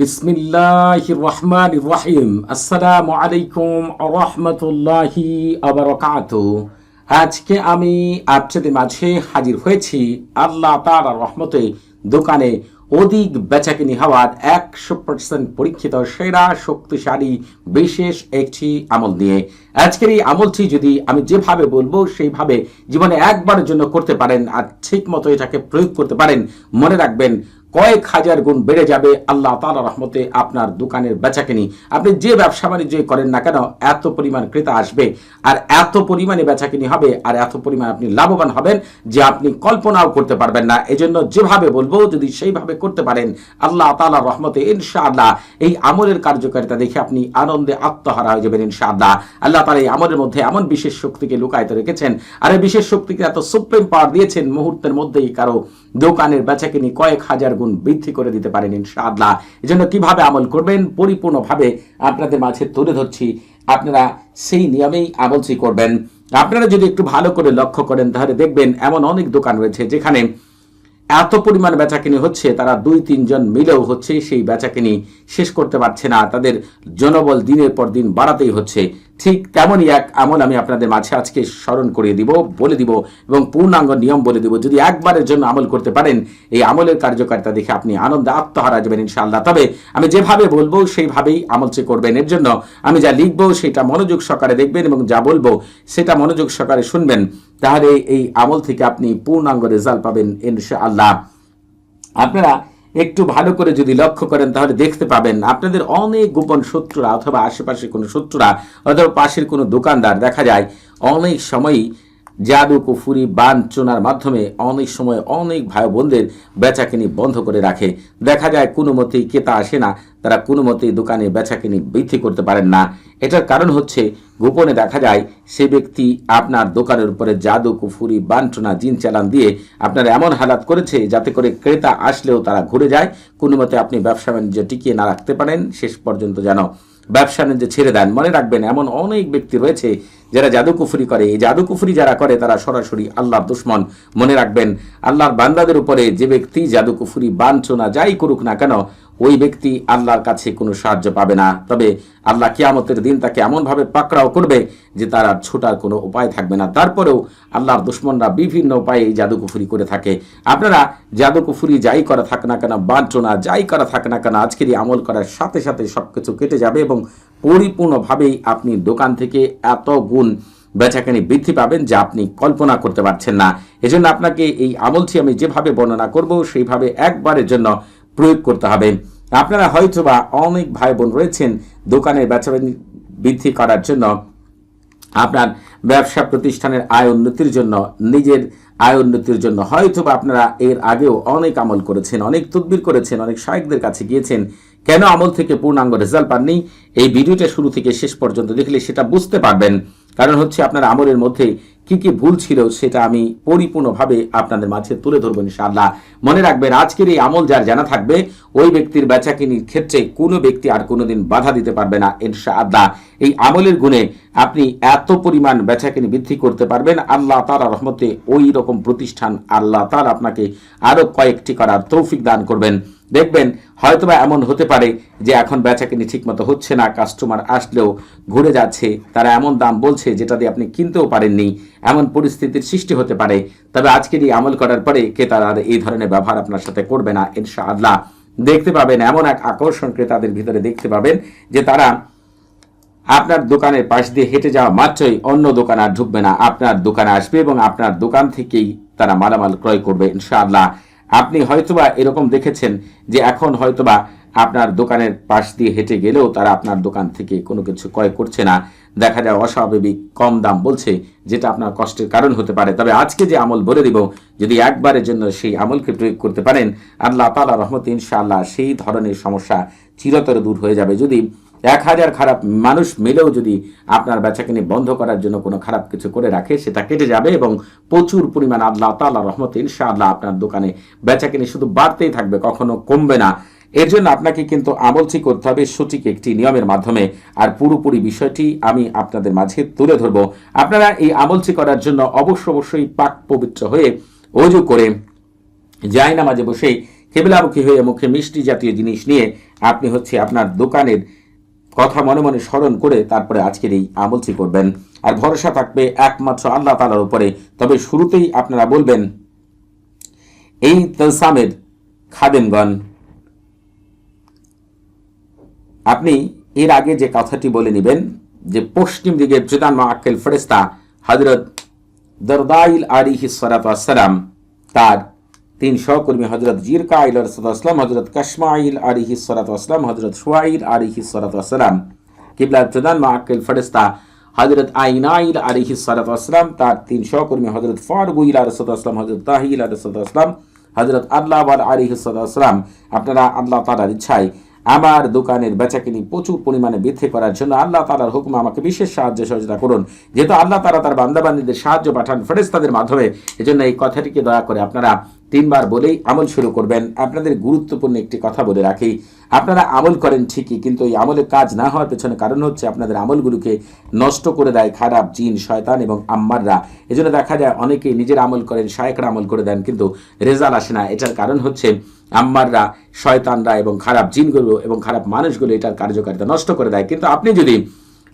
বিসমিল্লাহ রহমান রহিম। আসসালামু আলাইকুম রহমতুল্লাহি আবরকাত। আজকে আমি আপনাদের মাঝে হাজির হয়েছি আল্লাহ তার রহমতে দোকানে অধিক বেচাকিনি হওয়ার একশো পার্সেন্ট পরীক্ষিত সেরা, শক্তিশালী, বিশেষ একটি আমল নিয়ে। আজকের এই আমলটি যদি আমি যেভাবে বলব, সেইভাবে জীবনে একবারের জন্য করতে পারেন আর ঠিক মতো এটাকে প্রয়োগ করতে পারেন, মনে রাখবেন কয়েক হাজার গুণ বেড়ে যাবে আল্লাহ তালা রহমতে আপনার দোকানের বেচাকেনি। আপনি যে ব্যবসা বাণিজ্য করেন না কেন, এত পরিমাণ ক্রেতা আসবে, আর এত পরিমাণে বেচাকেনি হবে, আর এত পরিমাণ আপনি লাভবান হবেন যে আপনি কল্পনাও করতে পারবেন না। এজন্য যেভাবে বলব, যদি সেইভাবে করতে পারেন, আল্লাহ তালা রহমতে ইনশাআল্লাহ এই আমলের কার্যকারিতা দেখে আপনি আনন্দে আত্মহারা হয়ে যাবেন ইনশাআল্লাহ। আল্লাহ তালা এই আমলের মধ্যে এমন বিশেষ শক্তিকে লুকায়িত রেখেছেন, আর এই বিশেষ শক্তিকে এত সুপ্রিম পাওয়ার দিয়েছেন মুহূর্তের মধ্যেই কারও দোকানের বেচাকেনি কয়েক হাজার গুণ বৃদ্ধি করে দিতে পারেন ইনশাআল্লাহ। এজন্য কীভাবে আমল করবেন? পরিপূর্ণভাবে আপনাদের মাঝে তুলে ধরছি। আপনারা সেই নিয়মেই আমলসি করবেন। আপনারা যদি একটু ভালো করে লক্ষ্য করেন, তাহলে দেখবেন এমন অনেক দোকান রয়েছে যেখানে এত পরিমাণ বেচাকিনি হচ্ছে, তারা দুই তিনজন মিলেও হচ্ছে সেই বেচাকিনি শেষ করতে পারছে না। তাদের জনবল দিনের পর দিন বাড়াতেই হচ্ছে। ঠিক তেমনই এক আমল আমি আপনাদের মাঝে আজকে স্মরণ করিয়ে দিব, বলে দিব এবং পূর্ণাঙ্গ নিয়ম বলে দিব। যদি একবারের জন্য আমল করতে পারেন, এই আমলের কার্যকারিতা দেখে আপনি আনন্দে আত্মহারা যাবেন ইনশাআল্লাহ। তবে আমি যেভাবে বলব, সেইভাবেই আমলটি করবেন। এর জন্য আমি যা লিখব, সেটা মনোযোগ সহকারে দেখবেন এবং যা বলব, সেটা মনোযোগ সহকারে শুনবেন। তাহলে এই আমল থেকে আপনি পূর্ণাঙ্গ রেজাল্ট পাবেন ইনশা আল্লাহ আপনারা একটু ভালো করে যদি লক্ষ্য করেন, তাহলে দেখতে পাবেন আপনাদের অনেক গোপন শত্রুরা অথবা আশেপাশে কোনো শত্রুরা অথবা পাশের কোনো দোকানদার, দেখা যায় অনেক সময়ই জাদু, কুফুরি বান চোনার মাধ্যমে অনেক সময় অনেক ভাই বোনদের বেচাকিনি বন্ধ করে রাখে। দেখা যায় কোনো মতেই ক্রেতা আসে না, তারা কোনো মতেই দোকানে বেচাকিনি বৃদ্ধি করতে পারেন না। এটার কারণ হচ্ছে, গোপনে দেখা যায়, সে ব্যক্তি আপনার দোকানের উপরে জাদু, কুফুরি বান্টনা জিন চালান দিয়ে আপনার এমন হালাত করেছে যাতে করে ক্রেতা আসলেও তারা ঘুরে যায়। কোনো মতে আপনি ব্যবসা বাণিজ্য টিকিয়ে না রাখতে পারেন। শেষ পর্যন্ত যেন ব্যবসা যে ছেড়ে দেন। মনে রাখবেন, এমন অনেক ব্যক্তি রয়েছে যারা জাদুকুফুরি করে। এই জাদুকুফুরি যারা করে, তারা সরাসরি আল্লাহর দুশ্মন। মনে রাখবেন, আল্লাহর বান্দাদের উপরে যে ব্যক্তি জাদুকুফুরি, বাঞ্ছনা, যাই করুক না কেন ওই ব্যক্তি আল্লাহর কাছে কোনো সাহায্য পাবে না। তবে আল্লাহ কিয়ামতের দিন তাকে এমনভাবে পাকড়াও করবে যে তার আর ছোটার কোনো উপায় থাকবে না। তারপরেও আল্লাহর দুশ্মনরা বিভিন্ন উপায়ে এই জাদুকুফুরি করে থাকে। আপনারা জাদুকুফুরি যাই করা থাক না কেন, বাঞ্ছনা যাই করা থাক না কেন আজকেরই আমল করার সাথে সাথে সব কিছু কেটে যাবে এবং পরিপূর্ণভাবেই আপনি দোকান থেকে এত গুণ বেচাকেনি বৃদ্ধি পাবেন যা আপনি কল্পনা করতে পারছেন না। এজন্য আপনাকে এই আমলটি আমি যেভাবে বর্ণনা করব, সেইভাবে একবারের জন্য প্রয়োগ করতে হবে। আপনারা হয়তো বা অনেক ভাই বোন রয়েছেন দোকানের বেচা বৃদ্ধি করার জন্য। আপনার ব্যবসা প্রতিষ্ঠানের আয় উন্নতির জন্য, নিজের আয় উন্নতির জন্য হয়তো বা আপনারা এর আগেও অনেক আমল করেছেন, অনেক তদবির করেছেন, অনেক সহায়কদের কাছে গিয়েছেন। কেন আমল থেকে পূর্ণাঙ্গ রেজাল্ট পাননি? এই ভিডিওটা শুরু থেকে শেষ পর্যন্ত দেখলে সেটা বুঝতে পারবেন। কারণ হচ্ছে আপনার আমলের মধ্যে কি কি ভুল ছিল সেটা আমি পরিপূর্ণভাবে আপনাদের মাঝে তুলে ধরবো ইনশাআল্লাহ। মনে রাখবেন, আজকের এই আমল যার জানা থাকবে, ওই ব্যক্তির বেচাকিনির ক্ষেত্রে কোনো ব্যক্তি আর কোনোদিন বাধা দিতে পারবে না ইনশাআল্লাহ। এই আমলের গুণে আপনি এত পরিমাণ বেচাকিনি বৃদ্ধি করতে পারবেন, আল্লাহ তালা রহমতে ওই রকম প্রতিষ্ঠান আল্লাহ তার আপনাকে আরও কয়েকটি করার তৌফিক দান করবেন। দেখবেন, হয়তোবা এমন হতে পারে যে এখন বেচা বেচাকিনি ঠিকমতো হচ্ছে না কাস্টমার আসলেও ঘুরে যাচ্ছে, তারা এমন দাম বলছে যেটা দিয়ে আপনি কিনতেও পারেননি, এমন পরিস্থিতির সৃষ্টি হতে পারে। তবে আজকের এই আমল করার পরে কে তারা আর এই ধরনের ব্যবহার আপনার সাথে করবে না ইনশা আল্লাহ দেখতে পাবেন এমন এক আকর্ষণ ক্রেতাদের ভিতরে দেখতে পাবেন যে তারা আপনার দোকানের পাশ দিয়ে হেঁটে যাওয়া মাত্রই অন্য দোকান আর ঢুকবে না। আপনার দোকানে আসবে এবং আপনার দোকান থেকেই তারা মালামাল ক্রয় করবে, ইনশাআল্লাহ। আপনি হয়তোবা এরকম দেখেছেন যে এখন হয়তোবা আপনার দোকানের পাশ দিয়ে হেঁটে গেলেও তারা আপনার দোকান থেকে কোনো কিছু ক্রয় করছে না। দেখা যায় অস্বাভাবিক কম দাম বলছে, যেটা আপনার কষ্টের কারণ হতে পারে। তবে আজকে যে আমল বলে দিব, যদি একবারের জন্য সেই আমলকে প্রয়োগ করতে পারেন, আল্লাহ তালা রহমত ইনশাআল্লাহ সেই ধরনের সমস্যা চিরতর দূর হয়ে যাবে। যদি এক হাজার খারাপ মানুষ মিলেও যদি আপনার বেচাকিনি বন্ধ করার জন্য কোনো খারাপ কিছু করে রাখে, সেটা কেটে যাবে এবং প্রচুর পরিমাণ আল্লাহ তাল্লাহ রহমত ইনশাআল্লাহ আপনার দোকানে বেচাকিনি শুধু বাড়তেই থাকবে, কখনো কমবে না। এর জন্য আপনাকে কিন্তু আমলটি করতে হবে, সঠিক একটি নিয়মের মাধ্যমে। আর পুরোপুরি বিষয়টি আমি আপনাদের মাঝে তুলে ধরব। আপনারা এই আমলটি করার জন্য অবশ্য অবশ্যই পাক পবিত্র হয়ে অজু করে যায় নামাজে বসেই কেবলামুখী হয়ে মুখে মিষ্টি জাতীয় জিনিস নিয়ে আপনি হচ্ছে আপনার দোকানের কথা মনে মনে স্মরণ করে তারপরে আজকের এই আমলটি করবেন। আর ভরসা থাকবে একমাত্র আল্লাহ তালার উপরে। তবে শুরুতেই আপনারা বলবেন, এই তলসামের খাদেমগণ, আপনি এর আগে যে কথাটি বলে নেবেন, যে পশ্চিম দিকের প্রধান মাক্কেল ফেরেস্তা হজরত দরদাইল আলিহি সালাম, তার তিন সহকর্মী হজরত জিরকা আইল আসলাম হজরত কাশমাইল আলিহি সালাম হজরত সোয়াইল আলিহি সালাম কিবলার প্রধান মাক্কেল ফেরেস্তা হজরত আইনাইল আলিহি সালাম তার তিন সহকর্মী হজরত ফারগুইল আরসালাম হজরত তাহিল আর আরসালাম হজরত আল্লাহ আলিহি সালাম আপনারা আল্লাহ তালার ইচ্ছায় আমার দোকানের বেচাকিনি প্রচুর পরিমাণে বৃদ্ধি করার জন্য আল্লাহ তালার হুকুম আমাকে বিশেষ সাহায্য সহযোগিতা করুন। যেহেতু আল্লাহ তালা তার বান্দাবান্দিদের সাহায্য পাঠান ফেরেস্তাদের মাধ্যমে, এজন্য এই কথাটিকে দয়া করে আপনারা তিনবার বলেই আমল শুরু করবেন। আপনাদের গুরুত্বপূর্ণ একটি কথা বলে রাখি। আপনারা আমল করেন ঠিকই, কিন্তু এই আমলে কাজ না হওয়ার পেছনে কারণ হচ্ছে আপনাদের আমলগুলোকে নষ্ট করে দেয় খারাপ জিন, শয়তান এবং আম্মাররা। এজন্য দেখা যায় অনেকেই নিজের আমল করেন শায়করা আমল করে দেন, কিন্তু রেজাল্ট আসে না। এটার কারণ হচ্ছে আম্মাররা, শয়তানরা এবং খারাপ জিনগুলো এবং খারাপ মানুষগুলো এটার কার্যকারিতা নষ্ট করে দেয়। কিন্তু আপনি যদি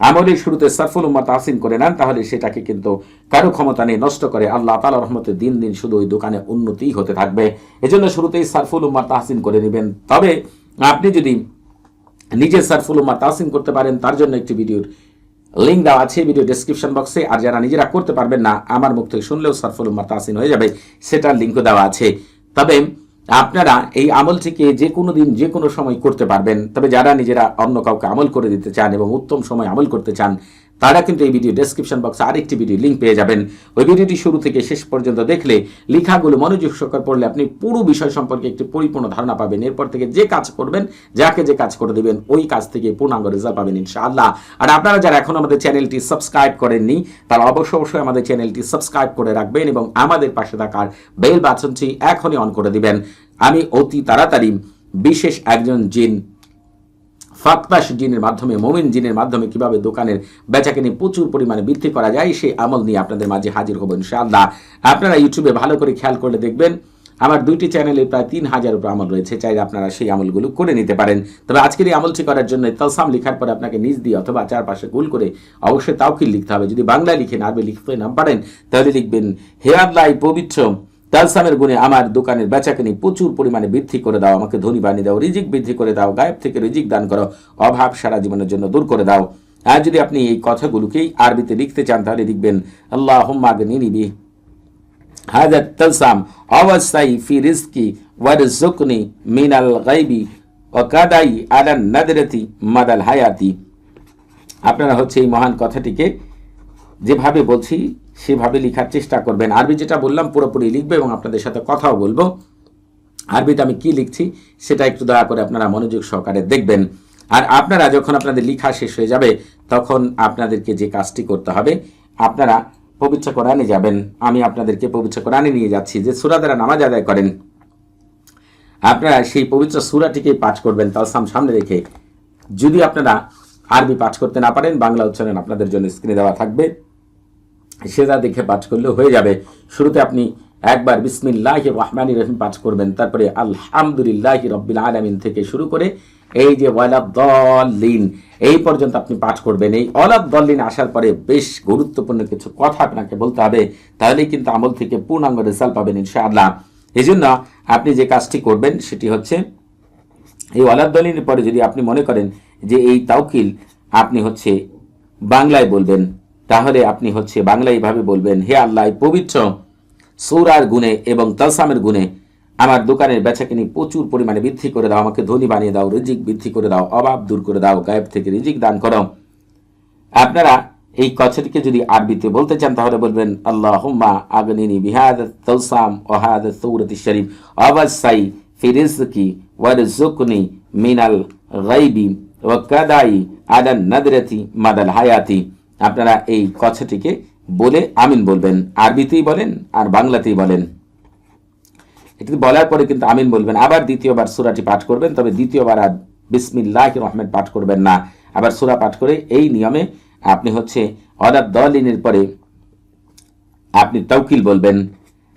আমলের শুরুতে সারফুল উম্মা তাহসিন করে নেন, তাহলে সেটাকে কিন্তু কারও ক্ষমতা নেই, নষ্ট করে। আল্লাহ তালা রহমতে দিন দিন শুধু ওই দোকানে উন্নতি হতে থাকবে। এজন্য শুরুতেই সারফুল উম্মা তাহসিন করে নেবেন। তবে আপনি যদি নিজে সারফুল উম্মা তাহসিন করতে পারেন, তার জন্য একটি ভিডিওর লিঙ্ক দেওয়া আছে ভিডিও ডেসক্রিপশন বক্সে আর যারা নিজেরা করতে পারবেন না, আমার মুখ থেকে শুনলেও সারফুল উম্মা তাহসিন হয়ে যাবে, সেটার লিঙ্কও দেওয়া আছে। তবে আপনারা এই আমলটিকে যে কোনো দিন, যে কোনো সময় করতে পারবেন। তবে যারা নিজেরা অন্য কাউকে আমল করে দিতে চান এবং উত্তম সময় আমল করতে চান তারা কিন্তু এই ভিডিও ডেসক্রিপশন বক্সে আরেকটি ভিডিও লিঙ্ক পেয়ে যাবেন। ওই ভিডিওটি শুরু থেকে শেষ পর্যন্ত দেখলে লেখাগুলো, মনোযোগ সহকার পড়লে আপনি পুরো বিষয় সম্পর্কে একটি পরিপূর্ণ ধারণা পাবেন। এরপর থেকে যে কাজ করবেন, যাকে যে কাজ করে দেবেন, ওই কাজ থেকে পূর্ণাঙ্গ রেজাল্ট পাবেন ইনশাআল্লাহ। আর আপনারা যারা এখন আমাদের চ্যানেলটি সাবস্ক্রাইব করেননি, তারা অবশ্যই অবশ্যই আমাদের চ্যানেলটি সাবস্ক্রাইব করে রাখবেন এবং আমাদের পাশে থাকার বেল বাটনটি এখনই অন করে দিবেন। আমি অতি তাড়াতাড়ি বিশেষ একজন জিন ফাতপাস জিনের মাধ্যমে, মোমিন জিনের মাধ্যমে কীভাবে দোকানের বেচাকেনি প্রচুর পরিমাণে বৃদ্ধি করা যায় সেই আমল নিয়ে আপনাদের মাঝে হাজির হব ইনশাআল্লাহ। আপনারা ইউটিউবে ভালো করে খেয়াল করলে দেখবেন, আমার দুইটি চ্যানেলে প্রায় তিন হাজার উপর আমল রয়েছে, চাইলে আপনারা সেই আমলগুলো করে নিতে পারেন। তবে আজকের এই আমলটি করার জন্য তালসাম লেখার পরে আপনাকে নিজ দিয়ে অথবা চারপাশে গুল করে অবশ্যই তাওকিল লিখতে হবে। যদি বাংলায় লিখেন আরবি লিখতে না পারেন, তাহলে লিখবেন, হে আল্লাহ পবিত্র তালসামের গুণে আমার দোকানের বেচাকেনি প্রচুর পরিমাণে বৃদ্ধি করে দাও, আমাকে ধনী বানিয়ে দাও, রিজিক বৃদ্ধি করে দাও, গায়েব থেকে রিজিক দান করো, অভাব সারা জীবনের জন্য দূর করে দাও। আর যদি আপনি এই কথাগুলোকেই আরবিতে লিখতে চান, তাহলে লিখবেন আল্লাহ হোম্মাগনিবি হাজার তালসাম অবস্থাই ফি রিস্কি ওয়ার জুকনি মিনাল গাইবি অকাদাই আলান নাদরাতি মাদাল হায়াতি। আপনারা হচ্ছে এই মহান কথাটিকে যেভাবে বলছি সেভাবে লেখার চেষ্টা করবেন। আরবি যেটা বললাম, পুরোপুরি লিখবে এবং আপনাদের সাথে কথাও বলব। আরবিতে আমি কি লিখছি, সেটা একটু দয়া করে আপনারা মনোযোগ সহকারে দেখবেন। আর আপনারা যখন আপনাদের লেখা শেষ হয়ে যাবে, তখন আপনাদেরকে যে কাজটি করতে হবে, আপনারা পবিত্র কোরআনে যাবেন। আমি আপনাদেরকে পবিত্র কোরআনে নিয়ে যাচ্ছি, যে সুরা দ্বারা নামাজ আদায় করেন। আপনারা সেই পবিত্র সুরাটিকে পাঠ করবেন, তালসাম সামনে রেখে। যদি আপনারা আরবি পাঠ করতে না পারেন, বাংলা উচ্চারণ আপনাদের জন্য স্ক্রিনে দেওয়া থাকবে। সেটা দেখে পাঠ করলেও হয়ে যাবে। শুরুতে আপনি একবার বিসমিল্লাহ রহমান রহিম পাঠ করবেন, তারপরে আলহামদুলিল্লাহ রব্বিল আলমিন থেকে শুরু করে এই যে ওয়ালাদ্দলিন এই পর্যন্ত আপনি পাঠ করবেন। এই অলাদ্দলিন আসার পরে বেশ গুরুত্বপূর্ণ কিছু কথা আপনাকে বলতে হবে, তাহলেই কিন্তু আমল থেকে পূর্ণাঙ্গ রেজাল্ট পাবেন ইনশাআল্লাহ। এই জন্য আপনি যে কাজটি করবেন সেটি হচ্ছে, এই ওয়ালাদ্দলিনের পরে যদি আপনি মনে করেন যে এই তাওকিল আপনি হচ্ছে বাংলায় বলবেন তাহলে আপনি হচ্ছে বাংলায় এইভাবে বলবেন, হে আল্লাহ পবিত্র সৌরার গুণে এবং তালসামের গুণে আমার দোকানের বেচাকিনি প্রচুর পরিমাণে বৃদ্ধি করে দাও, আমাকে ধনী বানিয়ে দাও, রিজিক বৃদ্ধি করে দাও, অভাব দূর করে দাও, গায়েব থেকে রিজিক দান করো। আপনারা এই কথাটিকে যদি আরবিতে বলতে চান, তাহলে বলবেন আল্লাহ হুম্মা আগনিনি বিহাদ তৌসাম ওহাদ সৌরতি শরীফ অবসাই ফিরিজকি ওয়ারজুকনি মিনাল গাইবি ও কাদাই আদান নদরতি মাদাল হায়াতি। আপনারা এই কথাটিকে বলে আমিন বলবেন, আরবিতেই বলেন আর বাংলাতেই বলেন। এটি বলার পরে কিন্তু আমিন বলবেন। আবার দ্বিতীয়বার সুরাটি পাঠ করবেন, তবে দ্বিতীয়বার আর বিসমিল্লাহ রহমান পাঠ করবেন না। আবার সুরা পাঠ করে এই নিয়মে আপনি হচ্ছে অদাব দলিনের পরে আপনি তৌকিল বলবেন।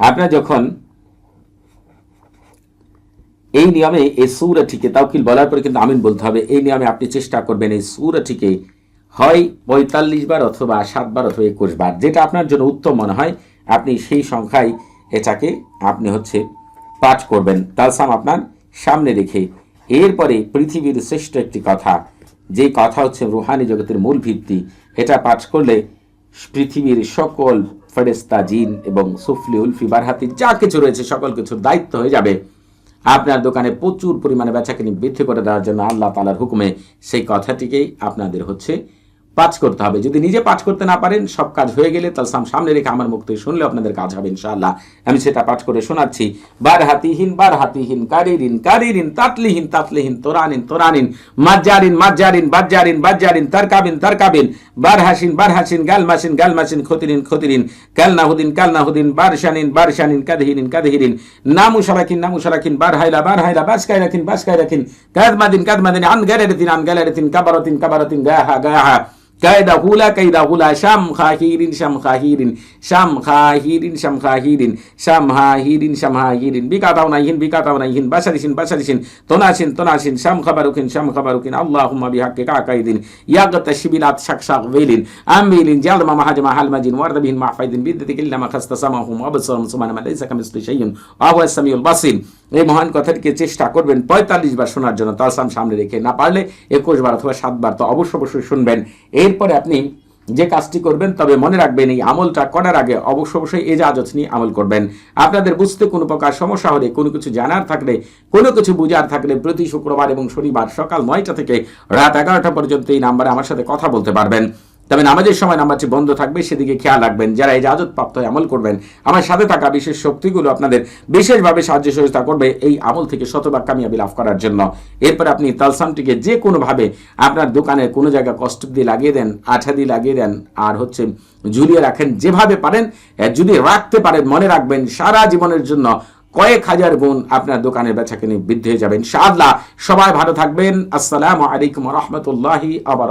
আপনার যখন এই নিয়মে এই সুরাটিকে তাওকিল বলার পরে কিন্তু আমিন বলতে হবে। এই নিয়মে আপনি চেষ্টা করবেন এই সুরাটিকে হয় পঁয়তাল্লিশ বার অথবা সাতবার অথবা একুশ বার, যেটা আপনার জন্য উত্তম মনে হয়, আপনি সেই সংখ্যায় এটাকে আপনি হচ্ছে পাঠ করবেন। তালসাম আপনার সামনে রেখে, এরপরে পৃথিবীর শ্রেষ্ঠ একটি কথা, যে কথা হচ্ছে রুহানি জগতের মূল ভিত্তি, এটা পাঠ করলে পৃথিবীর সকল ফেরেস্তা জিন এবং সুফলি, উলফি, বারহাতি, যা কিছু রয়েছে, সকল কিছুর দায়িত্ব হয়ে যাবে। আপনার দোকানে প্রচুর পরিমাণে বেচাকেনি বৃদ্ধি করে দেওয়ার জন্য আল্লাহ তালার হুকুমে সেই কথাটিকেই আপনাদের হচ্ছে পাঠ করতে হবে। যদি নিজে পাঠ করতে না পারেন, সব কাজ হয়ে গেলে তার সাম- সামনে রেখে আমার থেকে শুনলে আপনাদের কাজ হবে ইনশাআল্লাহ। আমি সেটা পাঠ করে শোনাচ্ছি। বার হাতিহীন বার হাতিহীন, কারিরিন কারিরিন, তাতলিহীন তাতলিহীন, তোরানিন তোরানিন, মাজ্জারিন মাজ্জারিন, বাজ্জারিন বাজ্জারিন, তারকাবিন তারকাবিন, বার হাসিন বার হাসিন, গাল মাসিন গাল মাসিন, খতিরিন খতিরিন কালনাহুদিন কালনাহুদিন বারশানিন বারশানিন কাদহিরিন কাদহিরিন, নামু সারাকিন নামু সারাকিন বার হাইলা বার হাইলা বাসকাই রাখিন বাসকাই রাখিন কাদমাদিন কাদমাদিন, আন গালারিতিন আন গালারিতিন কাবারাতিন কাবারাতিন, গাহা গাহা। কায়দা হুলা কায়দা হুলা শাম খাহিরিন শাম খাহিরিন শাম খাহিরিন শাম খাহিরিন শাম হাহিরিন শাম হাহিরিন বিকাতাও নাইহিন বিকাতাও নাইহিন বাসারিসিন বাসারিসিন তোনাসিন তোনাসিন শাম খাবারুকিন শাম খাবারুকিন আল্লাহুম্মা বিহাক্কি কাকাইদিন ইয়াগত শিবিলাত শাকশাক ওয়েলিন আমিলিন জালমা মাহাজমা হালমাজিন ওয়ারদাবিহিন মাহফাইদিন বিদ্যুতিক ইল্লামা খাস্তা সামাহুম আবসারুম সুবহানা লাইসা কামিসলি শাইউন ওয়া হুয়া সামিউল বাসির এই মহান কথাটিকে চেষ্টা করবেন পঁয়তাল্লিশ বার শোনার জন্য তালসাম সামনে রেখে। না পারলে একুশ বার অথবা সাতবার তো অবশ্য অবশ্যই শুনবেন। এরপরে আপনি যে কাজটি করবেন, তবে মনে রাখবেন এই আমলটা করার আগে অবশ্য অবশ্যই এজাজত নিয়ে আমল করবেন। আপনাদের বুঝতে কোনো প্রকার সমস্যা হলে, কোনো কিছু জানার থাকলে, কোনো কিছু বুঝার থাকলে প্রতি শুক্রবার এবং শনিবার সকাল নয়টা থেকে রাত এগারোটা পর্যন্ত এই নাম্বারে আমার সাথে কথা বলতে পারবেন। তবে নামাজের সময় নামাজটি বন্ধ থাকবে, সেদিকে খেয়াল রাখবেন। যারা এই জাজত প্রাপ্ত আমল করবেন, আমার সাথে থাকা বিশেষ শক্তিগুলো আপনাদের বিশেষভাবে সাহায্য সহযোগিতা করবে এই আমল থেকে শতভাগ কামিয়াবি লাভ করার জন্য। এরপর আপনি তালসামটিকে যে কোনোভাবে আপনার দোকানে কোনো জায়গায় কষ্ট দিয়ে লাগিয়ে দেন, আঠা দিয়ে লাগিয়ে দেন, আর হচ্ছে ঝুলিয়ে রাখেন যেভাবে পারেন যদি রাখতে পারেন, মনে রাখবেন সারা জীবনের জন্য কয়েক হাজার গুণ আপনার দোকানের বেচাকেনি বৃদ্ধি হয়ে যাবেন ইনশাআল্লাহ, সবাই ভালো থাকবেন। আসসালামু আলাইকুম রহমতুল্লাহি আবার